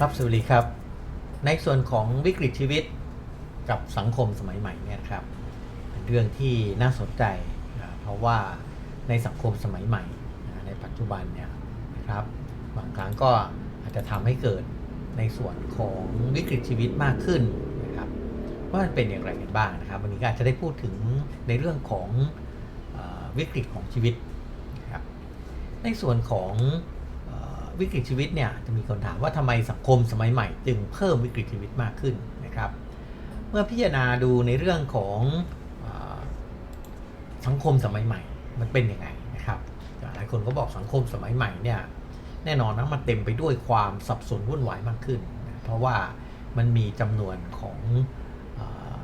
ครับสวัสดีครับ ในส่วนของวิกฤตชีวิตกับสังคมสมัยใหม่เนี่ยครับเป็นเรื่องที่น่าสนใจนะเพราะว่าในสังคมสมัยใหม่นะในปัจจุบันเนี่ยนะครับบางครั้งก็อาจจะทำให้เกิดในส่วนของวิกฤตชีวิตมากขึ้นนะครับว่ามันเป็นอย่างไรกันบ้างนะครับ วันนี้ก็อาจจะได้พูดถึงในเรื่องของอวิกฤตของชีวิตนะครับในส่วนของ วิกฤตชีวิตเนี่ยจะมีคนถามว่าทำไมสังคมสมัยใหม่ จึงเพิ่มวิกฤตชีวิตมากขึ้นนะครับ เมื่อพิจารณาดูในเรื่องของอสังคมสมัยใหม่ มันเป็นยังไงนะครับหลายคนก็บอกสังคมสมัยใหม่เนี่ยแน่นอนนะมันเต็มไปด้วยความสับสนวุ่นวายมากขึ้นนะเพราะว่ามันมีจำนวนของออ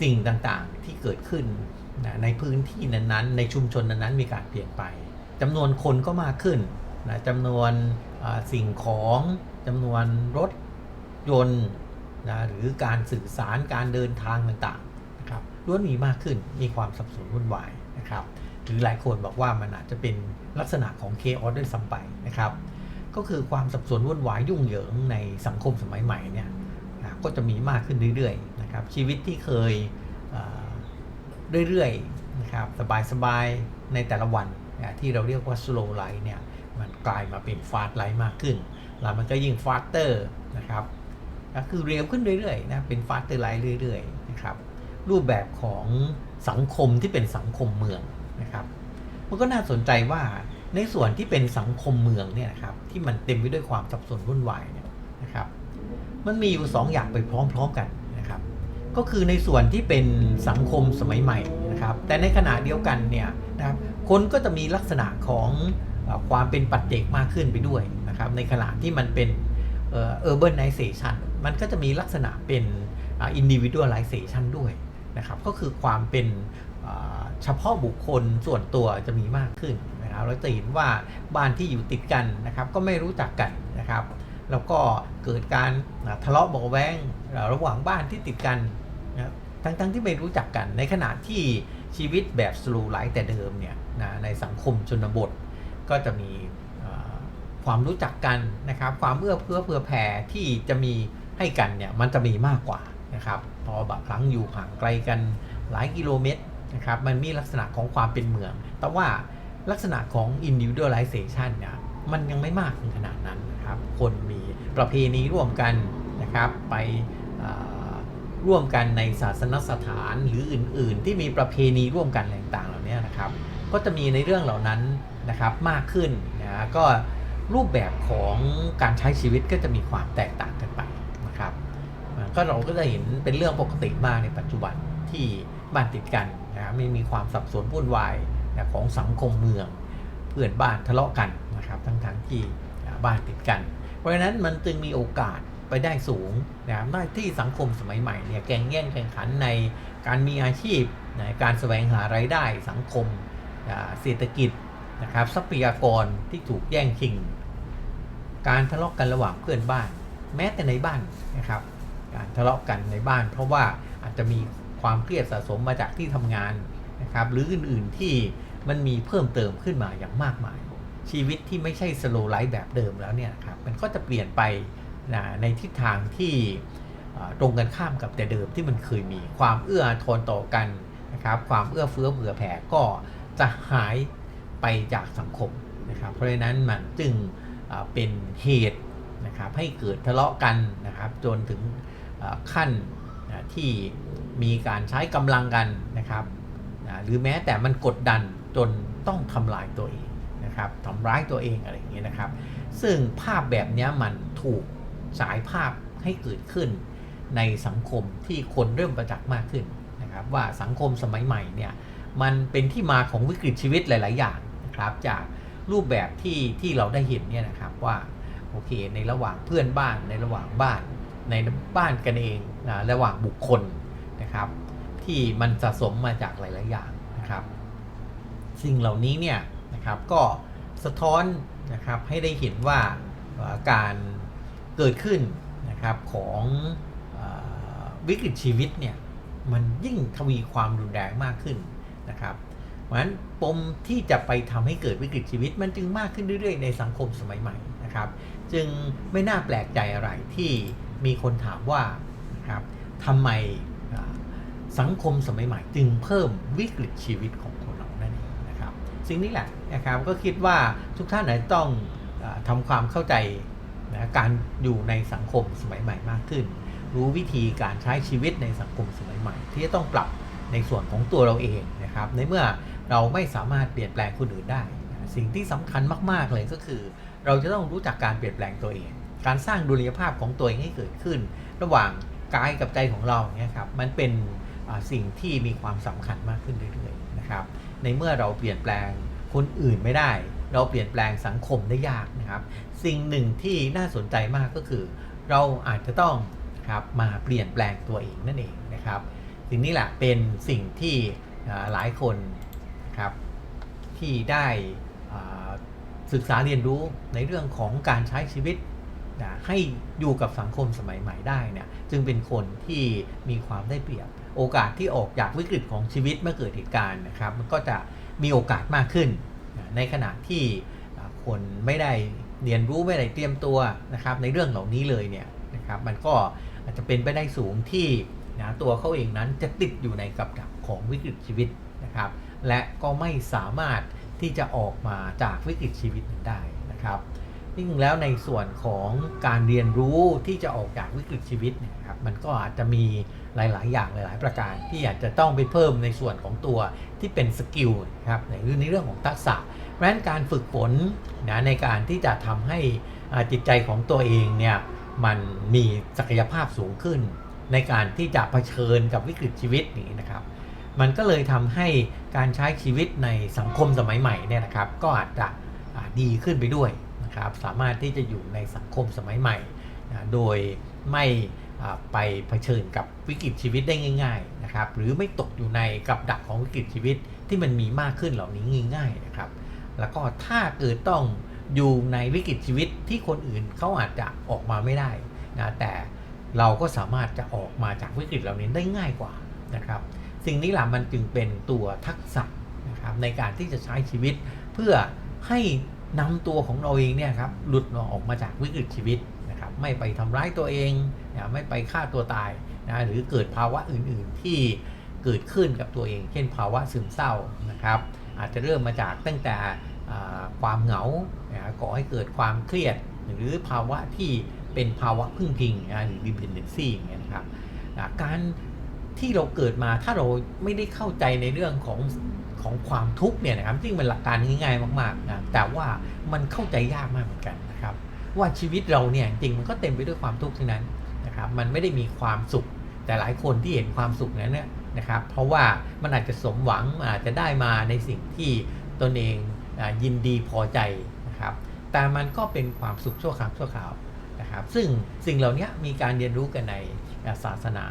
สิ่งต่างๆที่เกิดขึ้นนะในพื้นที่นั้นๆ ในชุมชนนั้นๆ มีการเปลี่ยนไปจำนวนคนก็มากขึ้น นะจำนวนสิ่งของจำนวนรถยนต์นะหรือการสื่อสารการเดินทางต่างๆนะครับล้วนมีมากขึ้นมีความสับสนวุ่นวายนะครับหรือหลายคนบอกว่ามันอาจจะเป็นลักษณะของเคออสด้วยซ้ำไปนะครับ ก็คือความสับสนวุ่นวายยุ่งเหยิงในสังคมสมัยใหม่เนี่ยนะก็จะมีมากขึ้นเรื่อยๆนะครับชีวิตที่เคยเรื่อยๆนะครับสบายๆในแต่ละวันนะที่เราเรียกว่า slow life เนี่ย กลายมาเป็น fast life มากขึ้น แล้วมันก็ยิ่ง faster นะครับก็คือเร็วขึ้นเรื่อยๆนะเป็น faster life เรื่อยๆนะครับรูปแบบของสังคมที่เป็นสังคมเมืองนะครับมันก็น่าสนใจว่าในส่วนที่เป็นสังคมเมืองเนี่ยนะครับที่มันเต็มไปด้วยความสับสนวุ่นวายเนี่ยนะครับมันมีอยู่สองอย่างไปพร้อมๆกันนะครับก็คือในส่วนที่เป็นสังคมสมัยใหม่นะครับแต่ในขณะเดียวกันเนี่ยนะครับคนก็จะมีลักษณะของ ความเป็นปัจเจกมากขึ้นไปด้วยนะครับในขณะที่มันเป็นเอ่อ urbanization มันก็จะมีลักษณะเป็นอ่า individualization ด้วยนะครับก็คือความเป็นเฉพาะบุคคลส่วนตัวจะมีมากขึ้นนะครับเราจะเห็นว่าบ้านที่อยู่ติดกันนะครับก็ไม่รู้จักกันนะครับ แล้วก็เกิดการทะเลาะเบาแวงระหว่างบ้านที่ติดกันนะครับทั้งๆที่ไม่รู้จักกันในขณะที่ชีวิตแบบสลูไลฟ์แต่เดิมเนี่ยนะในสังคมชนบท ก็จะมีความรู้จักกันนะครับ ความเอื้อเฟื้อเผื่อแผ่ที่จะมีให้กันเนี่ยมันจะมีมากกว่านะครับพอบางครั้งอยู่ห่างไกลกันหลายกิโลเมตรนะครับมันมีลักษณะของความเป็นเมือง แต่ว่าลักษณะของ individualization เนี่ยมันยังไม่มากถึงขนาดนั้นนะครับ คนมีประเพณีร่วมกันนะครับไปร่วมกันในศาสนสถานหรืออื่น ๆ ที่มีประเพณีร่วมกันต่างๆเหล่านี้นะครับ ก็จะมีในเรื่องเหล่านั้นนะครับมากขึ้นนะก็รูปแบบของการใช้ชีวิตก็จะมีความแตกต่างกันไปนะครับก็เราก็จะเห็นเป็นเรื่องปกติมากในปัจจุบันที่บ้านติดกันนะครับไม่มีความสับสนวุ่นวายนะของสังคมเมืองเพื่อนบ้านทะเลาะกันนะครับทั้งทงๆที่บ้านติดกัน เพราะฉะนั้นมันจึงมีโอกาสไปได้สูงนะครับได้ที่สังคมสมัยใหม่เนี่ยแข่งแย่งแข่งขันในการมีอาชีพนการแสวงหารายได้สังคม เศรษฐกิจนะครับทรัพยากรที่ถูกแย่งชิง การทะเลาะกันระหว่างเพื่อนบ้าน แม้แต่ในบ้านนะครับ การทะเลาะกันในบ้าน เพราะว่าอาจจะมีความเครียดสะสมมาจากที่ทำงานนะครับหรืออื่นๆที่มันมีเพิ่มเติมขึ้นมาอย่างมากมาย ชีวิตที่ไม่ใช่สโลไลฟ์แบบเดิมแล้วเนี่ยนะครับมันก็จะเปลี่ยนไปนะในทิศทางที่ตรงกันข้ามกับแต่เดิมที่มันเคยมีความเอื้ออาทนต่อกันนะครับความเอื้อเฟื้อเผื่อแผ่ก็ จะหายไปจากสังคมนะครับ เพราะฉะนั้นมันจึงเป็นเหตุนะครับให้เกิดทะเลาะกันนะครับ จนถึงขั้นที่มีการใช้กำลังกันนะครับหรือแม้แต่มันกดดันจนต้องทำลายตัวเองนะครับทำร้ายตัวเองอะไรอย่างเงี้ยนะครับ ซึ่งภาพแบบนี้มันถูกฉายภาพให้เกิดขึ้นในสังคมที่คนเริ่มประจักษ์มากขึ้นนะครับ ว่าสังคมสมัยใหม่เนี่ย มันเป็นที่มาของวิกฤตชีวิตหลาย ๆ อย่างนะครับ จากรูปแบบที่ที่เราได้เห็นเนี่ยนะครับว่าโอเคในระหว่างเพื่อนบ้านในระหว่างบ้านในบ้านกันเองนะระหว่างบุคคลนะครับ ที่มันสะสมมาจากหลาย ๆ อย่างนะครับ สิ่งเหล่านี้เนี่ยนะครับก็สะท้อนนะครับให้ได้เห็นว่าอ่อการเกิดขึ้นนะครับของอวิกฤตชีวิตเนี่ยมันยิ่งทวีความรุนแรงมากขึ้น นะครับเพราะฉะนั้นปมที่จะไปทำให้เกิดวิกฤตชีวิตมันจึงมากขึ้นเรื่อยๆ ในสังคมสมัยใหม่นะครับ จึงไม่น่าแปลกใจอะไรที่มีคนถามว่านะครับทำไมสังคมสมัยใหม่ จึงเพิ่มวิกฤตชีวิตของคนเรานั่นเองนะครับ สิ่งนี้แหละนะครับก็คิดว่าทุกท่านอาจจะต้องอาทำความเข้าใจนะการอยู่ในสังคมสมัยใหม่มากขึ้น รู้วิธีการใช้ชีวิตในสังคมสมัยใหม่ ที่จะต้องปรับ ในส่วนของตัวเราเองนะครับ ในเมื่อเราไม่สามารถเปลี่ยนแปลงคนอื่นได้ สิ่งที่สำคัญมาก ๆ เลยก็คือ เราจะต้องรู้จักการเปลี่ยนแปลงตัวเอง การสร้างดุลยภาพของตัวเองให้เกิดขึ้น ระหว่างกายกับใจของเราเนี่ยครับมันเป็นสิ่งที่มีความสำคัญมากขึ้นเรื่อยๆนะครับ ในเมื่อเราเปลี่ยนแปลงคนอื่นไม่ได้ เราเปลี่ยนแปลงสังคมได้ยากนะครับ สิ่งหนึ่งที่น่าสนใจมากก็คือ เราอาจจะต้องครับมาเปลี่ยนแปลงตัวเองนั่นเองนะครับ สิ่งนี้แหละเป็นสิ่งที่หลายคนนะครับที่ได้ศึกษาเรียนรู้ในเรื่องของการใช้ชีวิตนะให้อยู่กับสังคมสมัยใหม่ได้เนี่ยจึงเป็นคนที่มีความได้เปรียบ โอกาสที่ออกจากวิกฤตของชีวิตเมื่อเกิดเหตุการณ์นะครับ มันก็จะมีโอกาสมากขึ้น ในขณะที่คนไม่ได้เรียนรู้ไม่ได้เตรียมตัวนะครับในเรื่องเหล่านี้เลยเนี่ยนะครับมันก็อาจจะเป็นไปได้สูงที่ นะตัวเขาเองนั้นจะติดอยู่ในกับดักของวิกฤตชีวิตนะครับ และก็ไม่สามารถที่จะออกมาจากวิกฤตชีวิตนั้นได้นะครับจริงแล้วในส่วนของการเรียนรู้ที่จะออกจากวิกฤตชีวิตเนี่ยครับมันก็อาจจะมีหลาย ๆ อย่างหลาย ๆ ประการ ที่อาจจะต้องไปเพิ่มในส่วนของตัวที่เป็นสกิลนะครับในในเรื่องของทักษะเพราะนั้นการฝึกฝนนะในการที่จะทำให้จิตใจของตัวเองเนี่ยมันมีศักยภาพสูงขึ้น ในการที่จะเผชิญกับวิกฤตชีวิตนี้นะครับ มันก็เลยทำให้การใช้ชีวิตในสังคมสมัยใหม่เนี่ยนะครับ ก็อาจจะดีขึ้นไปด้วยนะครับ สามารถที่จะอยู่ในสังคมสมัยใหม่นะโดยไม่ไปเผชิญกับวิกฤตชีวิตได้ง่าย ๆนะครับ หรือไม่ตกอยู่ในกับดักของวิกฤตชีวิตที่มันมีมากขึ้นเหล่านี้ง่าย ๆนะครับ แล้วก็ถ้าเกิดต้องอยู่ในวิกฤตชีวิตที่คนอื่นเขาอาจจะออกมาไม่ได้นะแต่ เราก็สามารถจะออกมาจากวิกฤตเหล่านี้ได้ง่ายกว่านะครับ สิ่งนี้แหละมันจึงเป็นตัวทักษะนะครับในการที่จะใช้ชีวิต เพื่อให้นำตัวของเราเองเนี่ยครับหลุดออกมาจากวิกฤตชีวิตนะครับไม่ไปทำร้ายตัวเองนะไม่ไปฆ่าตัวตายนะหรือเกิดภาวะอื่นๆที่เกิดขึ้นกับตัวเอง เช่นภาวะซึมเศร้านะครับอาจจะเริ่มมาจากตั้งแต่ความเหงานะก่อให้เกิดความเครียด หรือภาวะที่ เป็นภาวะพึ่งพิงนะหรือ dependency อย่างเงี้ยนะครับการที่เราเกิดมาถ้าเราไม่ได้เข้าใจในเรื่องของของความทุกข์เนี่ยนะครับซึ่งเป็นหลักการง่ายๆมากๆนะแต่ว่ามันเข้าใจยากมากเหมือนกันนะครับ ว่าชีวิตเราเนี่ยจริงมันก็เต็มไปด้วยความทุกข์ทั้งนั้นนะครับมันไม่ได้มีความสุข แต่หลายคนที่เห็นความสุขนั้นเนี่ยนะครับ เพราะว่ามันอาจจะสมหวังอาจจะได้มาในสิ่งที่ตนเองอยินดีพอใจนะครับแต่มันก็เป็นความสุขชั่วคราวชั่วคราว นะครับ ซึ่งสิ่งเหล่านี้มีการเรียนรู้กันในศาสนา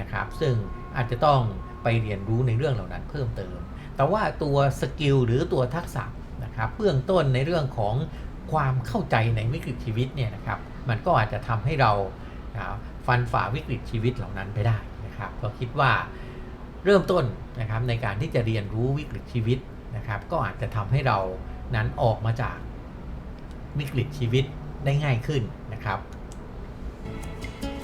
นะครับ ซึ่งอาจจะต้องไปเรียนรู้ในเรื่องเหล่านั้นเพิ่มเติม แต่ว่าตัวสกิลหรือตัวทักษะนะครับเบื้องต้นในเรื่องของความเข้าใจในวิกฤตชีวิตเนี่ยนะครับ มันก็อาจจะทำให้เราอ่าฟันฝ่าวิกฤตชีวิตเหล่านั้นไปได้นะครับ ก็คิดว่าเริ่มต้นนะครับในการที่จะเรียนรู้วิกฤตชีวิตนะครับ ก็อาจจะทำให้เรานั้นออกมาจากวิกฤตชีวิตได้ง่ายขึ้นนะครับ あ!